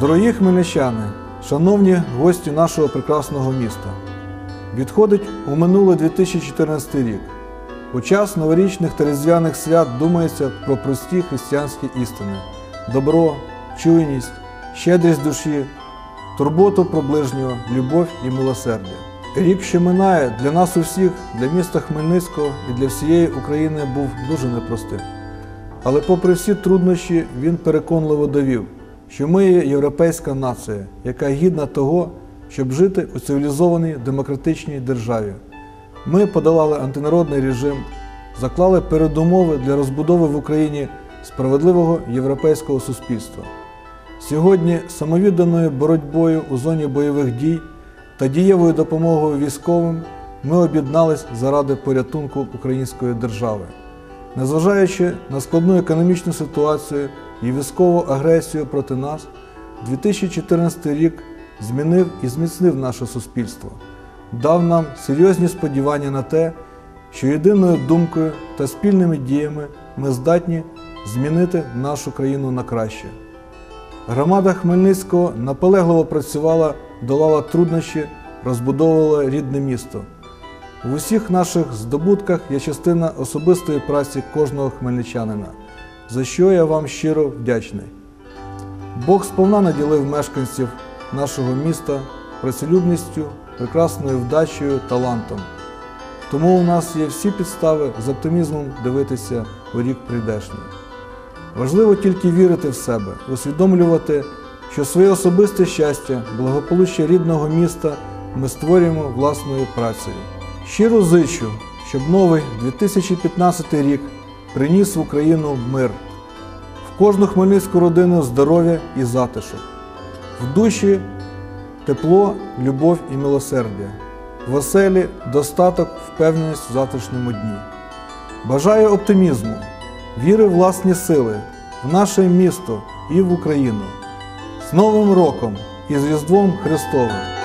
Дорогі хмельничани, шановні гості нашого прекрасного міста, відходить у минуле 2014 рік. У час новорічних та різдвяних свят думається про прості християнські істини: добро, чуйність, щедрість душі, турботу про ближнього, любов і милосердя. Рік, що минає для нас усіх, для міста Хмельницького і для всієї України був дуже непростим. Але попри всі труднощі, він переконливо довів, що ми є європейська нація, яка гідна того, щоб жити у цивілізованій демократичній державі. Ми подолали антинародний режим, заклали передумови для розбудови в Україні справедливого європейського суспільства. Сьогодні самовідданою боротьбою у зоні бойових дій та дієвою допомогою військовим ми об'єднались заради порятунку української держави. Незважаючи на складну економічну ситуацію і військову агресію проти нас, 2014 рік змінив і зміцнив наше суспільство, дав нам серйозні сподівання на те, що єдиною думкою та спільними діями ми здатні змінити нашу країну на краще. Громада Хмельницького наполегливо працювала, долала труднощі, розбудовувала рідне місто. В усіх наших здобутках є частина особистої праці кожного хмельничанина, за що я вам щиро вдячний. Бог сповна наділив мешканців нашого міста працелюбністю, прекрасною вдачею, талантом. Тому у нас є всі підстави з оптимізмом дивитися у рік прийдешній. Важливо тільки вірити в себе, усвідомлювати, що своє особисте щастя, благополуччя рідного міста ми створюємо власною працею. Щиро зичу, щоб новий 2015 рік приніс в Україну мир, в кожну хмельницьку родину здоров'я і затишок, в душі тепло, любов і милосердя, в оселі достаток, впевненість в завтрашньому дні. Бажаю оптимізму, віри в власні сили, в наше місто і в Україну. З Новим роком і з Різдвом Христовим!